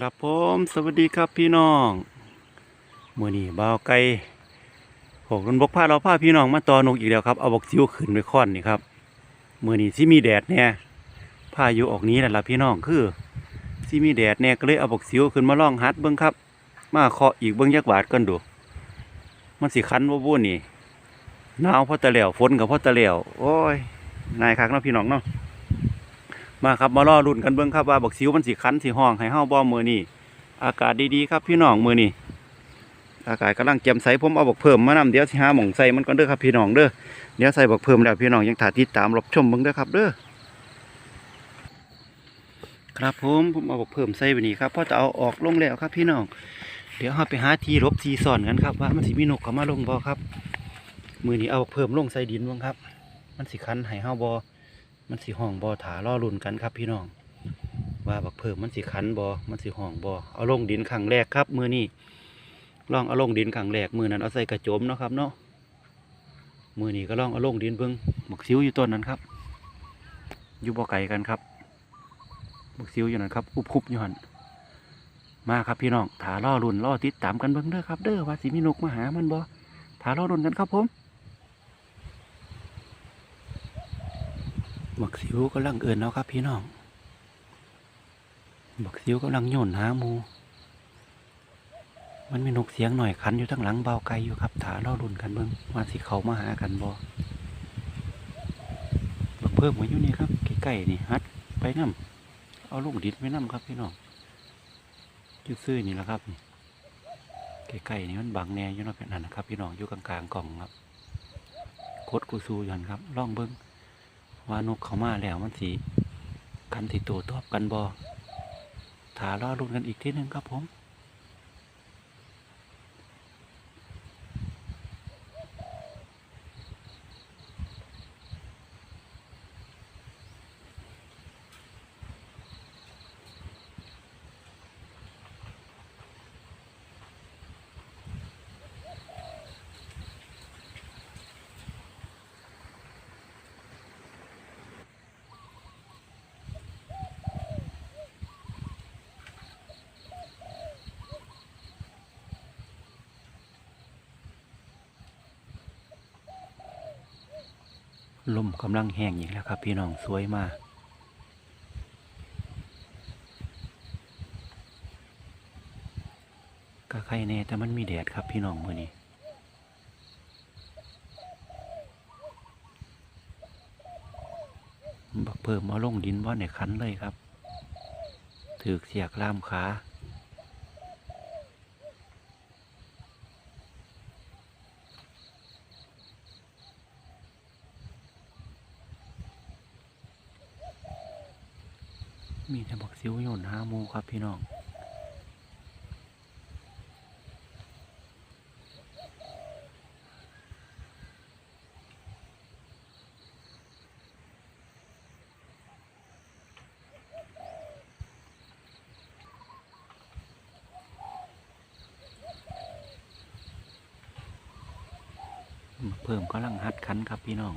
ครับผมสวัสดีครับพี่น้องมื่อนี้บ่าวไก่หกนบกพาเราพาพี่น้องมาตอนกอีกแล้วครับเอาบกซิวขึ้นไปค้อนนี่ครับมื่อนี้ที่มีแดดเนี่ยพาอยุออกนี้แหละพี่น้องคือที่มีแดดเนี่ยก็เลยเอาบกซิวขึ้นมาล่องฮัดเบิ้งครับ มาเคาะอีกเบิ้งยักบาทกันดู มันสิคันบ่บุ่นนี่หนาวเพราะตะเหลวฝนกับเพราะตะเหลวโอ้ยนายคักเนาะพี่น้องเนาะ มาครับมารอรุ่นกันเบิ่งครับว่าบักซิวมันสิคันสิห้องให้เฮาบ่มื้อนี้อากาศดีๆครับพี่น้องมือนี้อากาศกำลังแจ่มใสผมเอาบักเพิ่มมานำเดี๋ยวสิหาหม่องใส่มันก่อนเด้อครับพี่น้องเด้อเดี๋ยวใส่บักเพิ่มแล้วพี่น้องยังถ่ายติดตามรับชมเบิ่งเด้อครับเด้อครับผมผมเอาบักเพิ่มใส่ไปนี่ครับเพราะจะเอาออกลงแล้วครับพี่น้อง เดี๋ยวเฮาไปหาที่ลบทีซ่อนกันครับว่ามันสิมีนกเข้ามาลงบ่ครับ มือนี้เอาบักเพิ่มลงใส่ดินบ่ครับ มันสิคันให้เฮาบ่ มันสิห้องบอถาล่อลุ่นกันครับพี่น้อง ว่าบักเพิ่มมันสิขันบอมันสิห้องบอเอาลงดินขังแรกครับมือนี้ลองเอาลงดินขังแรกมือนั้นเอาใส่กระโจมเนาะครับเนาะมือนี้ก็ลองเอาลงดินเบิ้งบักซิวอยู่ต้นนั้นครับ อยู่บ่อไก่กันครับบักซิวอยู่นั่นครับอุบคุบอยู่หันมาครับพี่น้องถาล่อลุ่นล่อติดตามกันเบิ้งเด้อครับ เด้อว่าสิมีนกมาหามันบอถาล่อลุ่นกันครับผม บักซิวกำลังเอินเนาะครับพี่น้อง บักซิวกำลังโยนหาหมู มันมีนกเสียงหน่อยคันอยู่ทั้งหลังเบาไกลอยู่ครับถาเรารุนกันเบิ่งว่าสิเขามาหากันบ่บักเพิ่มมาอยู่นี่ครับใกล้ๆนี่ฮัดไปน้ำเอาลูกดิดไปน้ำครับพี่น้องอยืดซื่อนี่แหละครับนี่ใกล้ๆนี่มันบังแนอยู่นาะเป็นนั่นนะครับ พี่น้องอยู่กลางๆกล่องครับโคดกูซูอยันครับล่องเบิ้ง ว่านกเขามาแล้วมันสีกันติดตัวตอบกันบอถารอรุ่นกันอีกทีหนึ่งครับผม ลมกำลังแห้งอีกแล้วครับ พี่น้องสวยมาก ก็ใครแน่แต่มันมีแดดครับพี่น้องมื่อนี้บักเพิ่มเอาลงดินว่าในคันเลยครับถือเสียกล่ามขา มีแต่บักซิวโยนห้ามูครับพี่น้องเพิ่มกำลังหัดคันครับพี่น้อง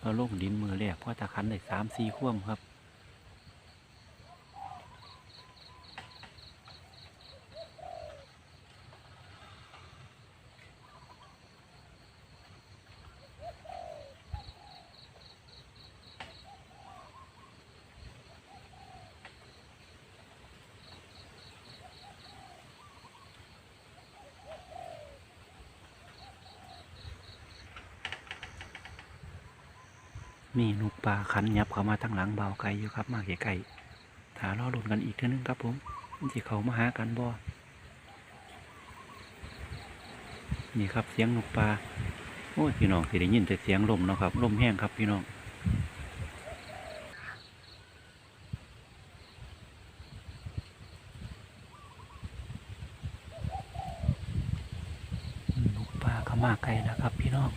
เอาลงดินมือแร กเพราะตะคันได้สามสี่ข่วมครับ นี่นกปลาขันยับเข้ามาทั้งหลังเบาไกลอยู่ครับ มาไกลๆถาล้อลุ่นกันอีกเท่านึงครับผมมันสิเขามาหากันบ่นี่ครับเสียงนกปลาโอ้พี่น้องสิได้ยินแต่เสียงลมเนาะครับลมแห้งครับพี่น้องนกปลาก็มาไกลแล้วครับพี่น้อง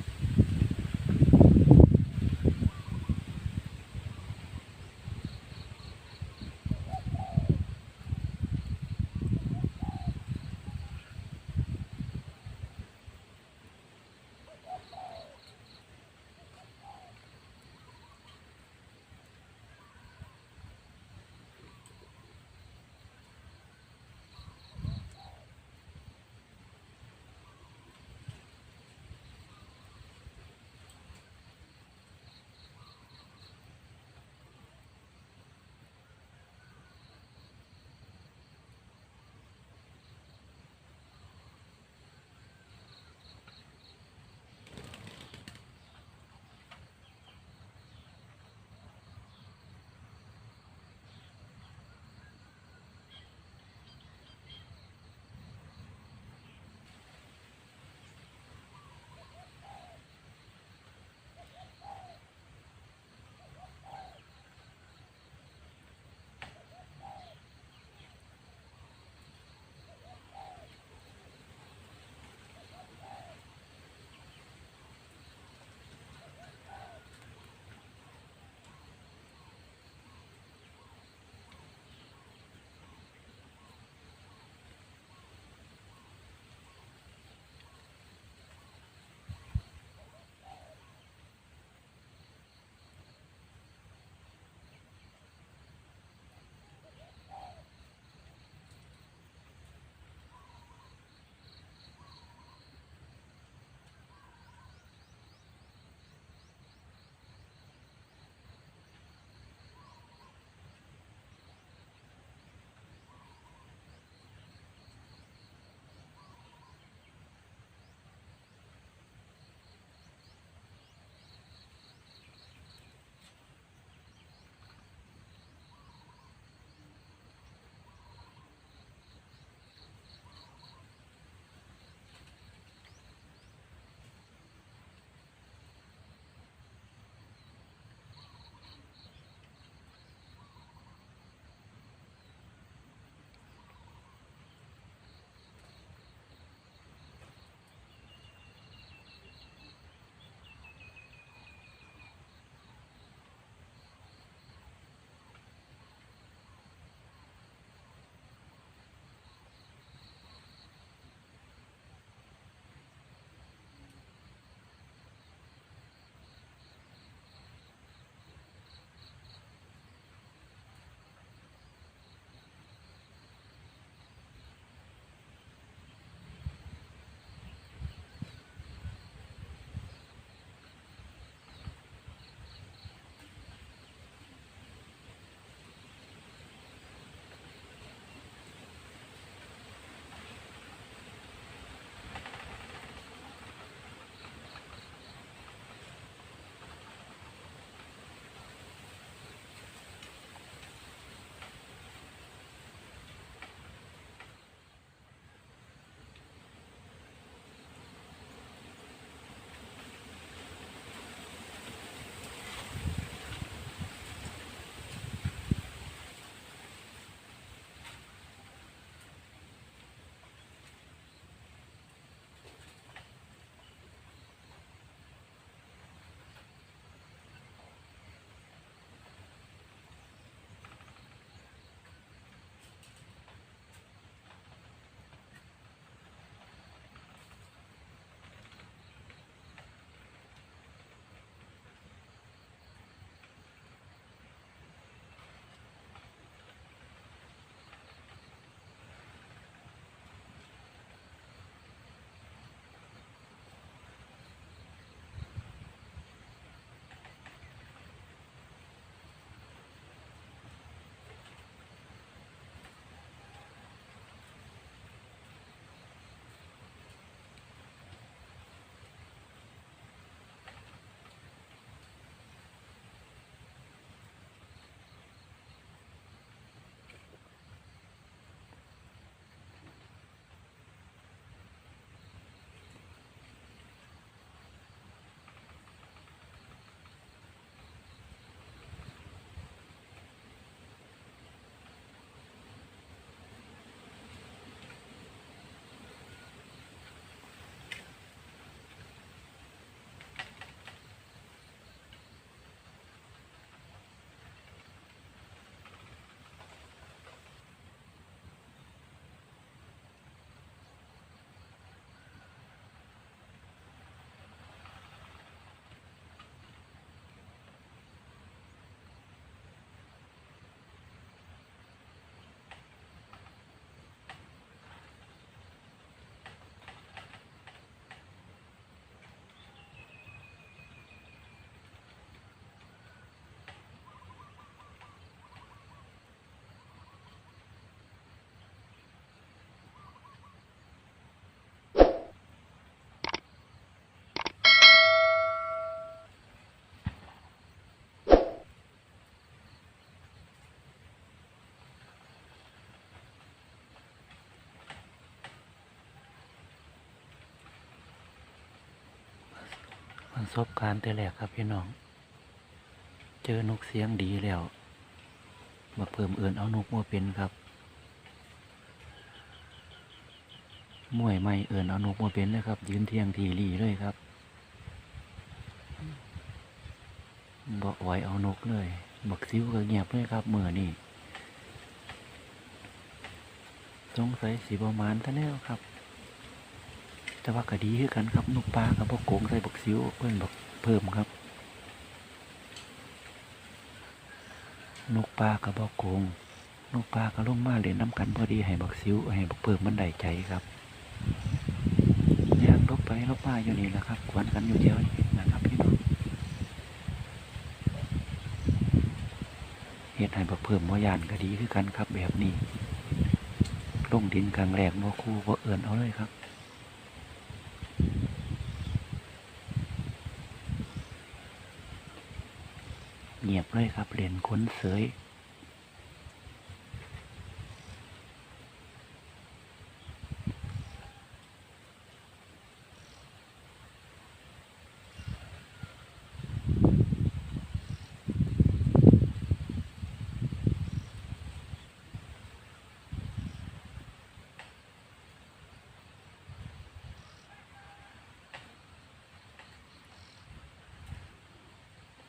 ประสบการณ์แต่แรกครับพี่น้อง เจอนกเสียงดีแล้วมาเพิ่มเอินเอานกมาเป็นครับมวยไม่เอินเอานกมาเป็นเลยครับ ยืนเที่ยงทีรีเลยครับบอกไว้เอานกเลยบักซิวก็เงียบเลยครับเมื่อนี่สงสัยสีประมาณท่าแน่ครับ แต่ว่าก็ดีคือกันครับนกปลากับพวกโกงใส่บักซิวเพิ่นบักเพิ่มครับนกปลากับบอกโกงนกปลาก็ลงมาเล่นน้ำกันพอดีให้บักซิวให้บักเพิ่มมันได้ใจครับย่างลบไปลบมาอยู่นี่แหละครับกวนกันอยู่เดียวนี่นะครับพี่น้องเฮ็ดให้บักเพิ่มว่ายานก็ดีคือกันครับแบบนี้ลงดินกลางแรกบ่คู่บ่เอื่นเอาเลยครับ งียบเลยครับเหรียญค้นเสย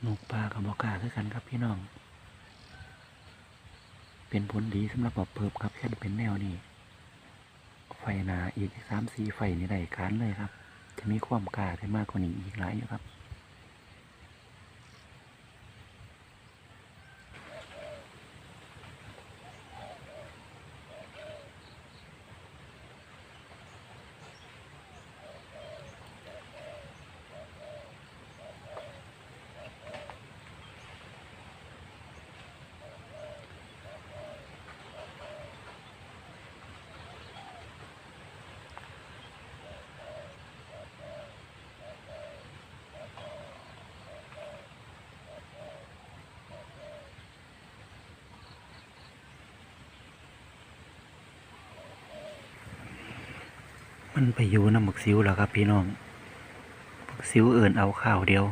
นกปลากับบอกกาคือกันครับพี่น้อง เป็นผลดีสำหรับบบเพิบครับแค่เป็นแนวนี้ ไฟหนาอีกสามสี่ไฟนี่ได้การเลยครับ จะมีความกล้าได้มากกว่านี้อีกหลายอยู่ครับ มันไปอยู่น้ำหมึกซิวแล้วครับ พี่น้องหมึกซิวเอิ่นเอาข้าวเดียว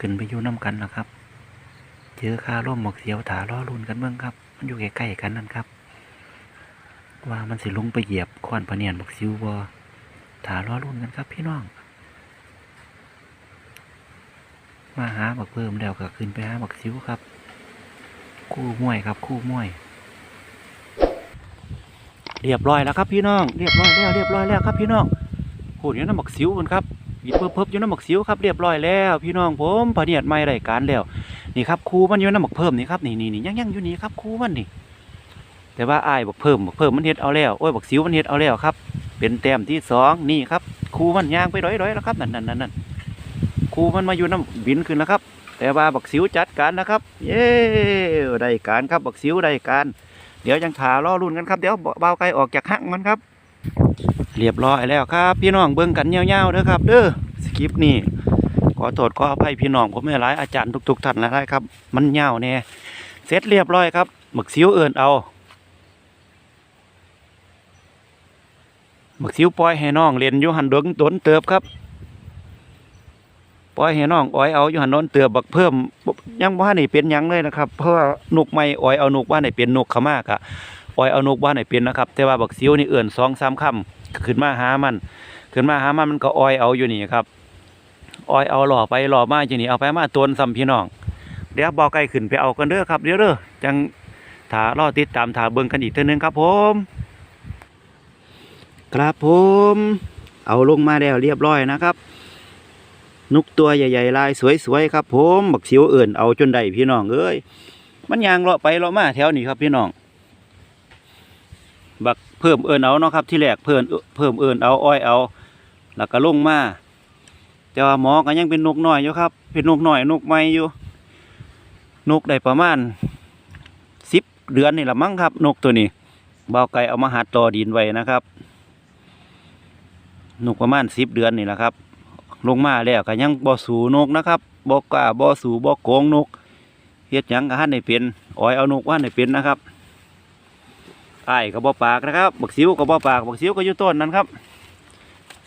ขึ้นไปอยู่น้ำกันแล้วครับ เจอข้าร่วมหมึกเสียวถาล้อรุนกันเบิ่งครับ มันอยู่ใกล้ๆกันนั่นครับ ว่ามันสิลงไปเหยียบควันพเนียนหมึกซิวบ่ถาล้อรุนกันครับ พี่น้อง มาหาหมึกเพิ่มแล้วก็ขึ้นไปหาหมึกซิวครับ คู่มวยครับ คู่มวย เรียบร้อยแล้วครับพี่น้อง เรียบร้อยแล้วเรียบร้อยแล้วครับพี่น้องโหอยู่น้ำหมักสิวกันครับวิดเพิ่มเพิ่มอยู่น้ำหมักสิวครับเรียบร้อยแล้วพี่น้องผมพเนียดไม่ได้การแล้วนี่ครับครูมันอยู่น้ำหมักเพิ่มนี่ครับนี่นี่นี่ยังยังอยู่นี่ครับครูมันนี่ แต่ว่าอายบักเพิ่มบักเพิ่มมันเฮ็ดเอาแล้วโอ้ยบักสิวมันเฮ็ดเอาแล้วครับ เป็นแต้มที่สองนี่ครับครูมันย่างไปร้อยๆแล้วครับนั่นนั่นนั่นนั่นครูมันมาอยู่น้ำบินขึ้นแล้วครับ แต่ว่าบักสิวจัดการนะครับ เย้ได้การครับบักสิวได้การ เดี๋ยวยังถาล่อรุ่นกันครับ เดี๋ยวเบาไกลออกจากห้างมันครับ เรียบร้อยแล้วครับ พี่น้องเบิ่งกันเงี้ยวๆเด้อครับ เด้อสคริปต์นี่ขอโทษขออภัยพี่น้องผมไม่ร้ายอาจารย์ทุกๆท่านนะครับครับ มันเงาวแน่เสร็จเรียบร้อยครับหมึกซิวเอินเอาหมึกซิวปล่อยให้น้องเรียนอยู่หันดงตนเติบครับ ปล่อยให้น้องอ้อยเอาอยู่หันนนเติบบักเพิ่มยังบ่ทันได้เป็นยังเลยนะครับ เพราะว่านกไม่อ้อยเอานกว่าไหนเป็นนกขมากอะอ้อยเอานกว่าไหนเป็นนะครับ แต่ว่าบักซิวนี่เอื่นสองสามคำขึ้นมาหามัน ขึ้นมาหามันมันก็อ้อยเอาอยู่นี่ครับอ้อยเอาหล่อไปหล่อมาจังนี่เอาไปมาตวนซ้ำพี่น้อง เดี๋ยวบอกไก่ขึ้นไปเอากันเด้อครับเดี๋ยวเด้อจังถารอติดตามถาเบิ่งกันอีกเท่านึงครับผม ครับผม เอาลงมาแล้วเรียบร้อยนะครับ นกตัวใหญ่ๆลายสวยๆครับผมบักสิวเอื่นเอาจนได้พี่น้องเอ้ยมันยางเลาะไปเลาะมาแถวนี้ครับพี่น้อง บักเพิ่มเอินเอาเนาะครับที่แรกเพิ่มเพิ่มเอินเอาอ้อยเอา แล้วก็ลงมาแต่ว่าหมอก็ยังเป็นนกน้อยอยู่ครับ เป็นนกน้อยนกใหม่อยู่ นกได้ประมาณสิบเดือนนี่ละมั้งครับ นกตัวนี้เบาไก่เอามาหัดต่อดินไว้นะครับ นกประมาณสิบเดือนนี่แหละครับ ลงมาแล้วก็ยังบ่อสูนกนะครับบ่กล้าบ่อสูบ่โกงนกเฮ็ดยังก็หันให้เป็นอ้อยเอานกว่าให้เป็นนะครับไอ้ก็บ่ปากนะครับบักสิวก็บ่ปากบักสิวก็อยู่ต้นนั้นครับ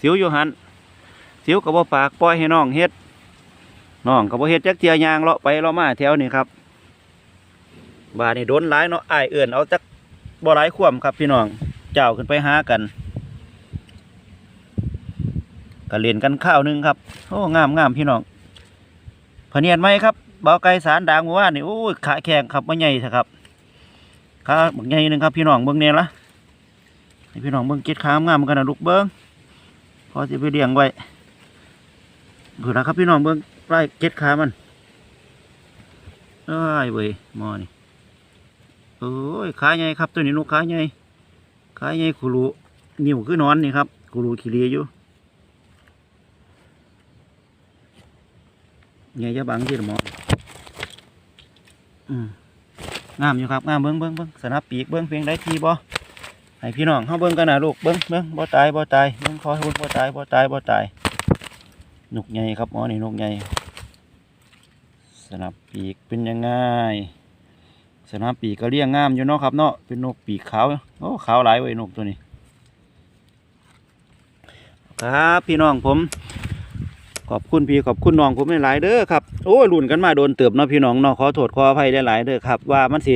สิวอยู่หันสิวก็บ่ปากปล่อยให้น้องเฮ็ดน้องก็บ่เฮ็ดจักเทียยางเลาะไปเลาะมาแถวนี้ครับบาดนี่โดนหลายเนาะไอ้เอื้อนเอาจักบ่หลายควมครับพี่น้องเจ้าขึ้นไปหากัน ก็เล่นกันข้าวหนึงครับโอ้งามงามพี่น้องพเนียนไหมครับเบาไก่สารด่างเมื่านนี่โอ้ยขาแข็งครับบ่ใหญ่ซะครับขาบักใหญ่หนึงครับ พี่น้องเบิ่งแน่ละพี่น้องเบิ่งเก็ดขามงามกันนะลูกเบิ่งพอสิไปเลี้ยงไว้เผื่อนะครับพี่น้องเบิ่งไล่เก็ดขามันเอ้ยเว้ยหมอนี่โอ้ยขาใหญ่ครับตัวนี้นกขาใหญ่ขาใหญ่คุรุนิ่วคือนอนนี่ครับคุรุขี้เลียอยู่ ใหญ่จะบังที่ละหมออืมงามอยู่ครับงามเบิ้งเบิ้งเบิ้งสนับปีกเบิ้งเพียงได้ทีบ่ให้พี่น้องเข้าเบิ้งกันนะลูกเบิ้งเบิ้งบ่ตายบ่ตายเบิ้งคอให้เบิ้งบ่ตายบ่ตายบ่ตายนกใหญ่ครับหมอนี่นกใหญ่สนับปีกเป็นยังไงสนับปีกก็เลี้ยงงามอยู่เนาะครับเนาะเป็นนกปีกขาวโอ้ขาวหลายเว้ยนกตัวนี้ครับพี่น้องผม อบคุณพี่ขอบคุณน้องผมหลายเด้อครับโอ้ยรุ่นกันมาโดนเติบเนาะพี่น้องเนาะขอโทษขออภัยหลายๆเด้อครับ ว่ามันสิ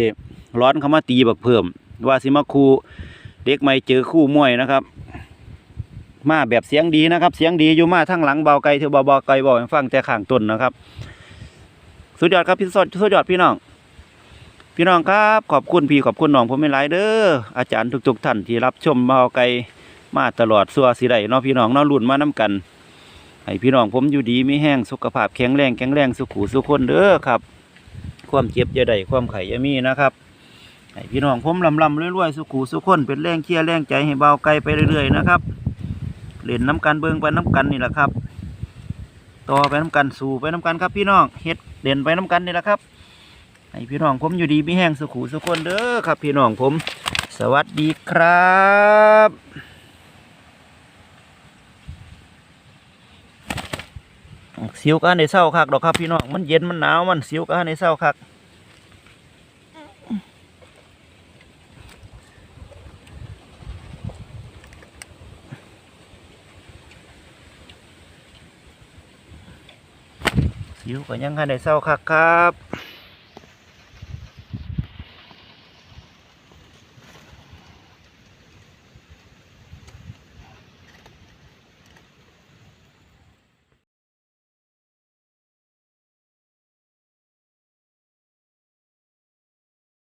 ร้อนเข้ามาตีบักเพิ่ม ว่าสิมาคูเด็กใหม่เจอคู่มวยนะครับ มาแบบเสียงดีนะครับ เสียงดีอยู่มาทั้งหลังเบาไกลเทอเบาเบาไกลบอกฟังแต่ข้างต้นนะครับ สุดยอดครับพี่สดสุดยอดพี่น้อง พี่น้องครับขอบคุณพี่ขอบคุณน้องผมหลายเด้ออาจารย์ทุกๆท่านที่รับชมเบาไกลมาตลอดสัวสิได้เนาะพี่น้องเนาะรุ่นมาน้กัน ให้พี่น้องผมอยู่ดีไม่แห้งสุขภาพแข็งแรงแข็งแรงสุขุสุขคนเด้อครับ ความเจ็บจะได้ความไข่จะมีนะครับให้พี่น้องผมลำลำรวยๆสุขุสุขคนเป็นแรงเคียร์แรงใจให้เบาไกลไปเรื่อยๆนะครับเล่นน้ำกันเบิงไปน้ำกันนี่แหละครับ ต่อไปน้ำกันสู่ไปน้ำกันครับ พี่น้องเฮ็ดเด่นไปน้ำกันนี่แหละครับให้พี่น้องผมอยู่ดีไม่แห้งสุขุสุขคนเด้อครับ พี่น้องผม สวัสดีครับ สิวกันในเศร้าคักดอกครับพี่น้องมันเย็นมันหนาวมันสิวกันในเศร้าคักสิวก็ยังคันในเศร้าคักครับ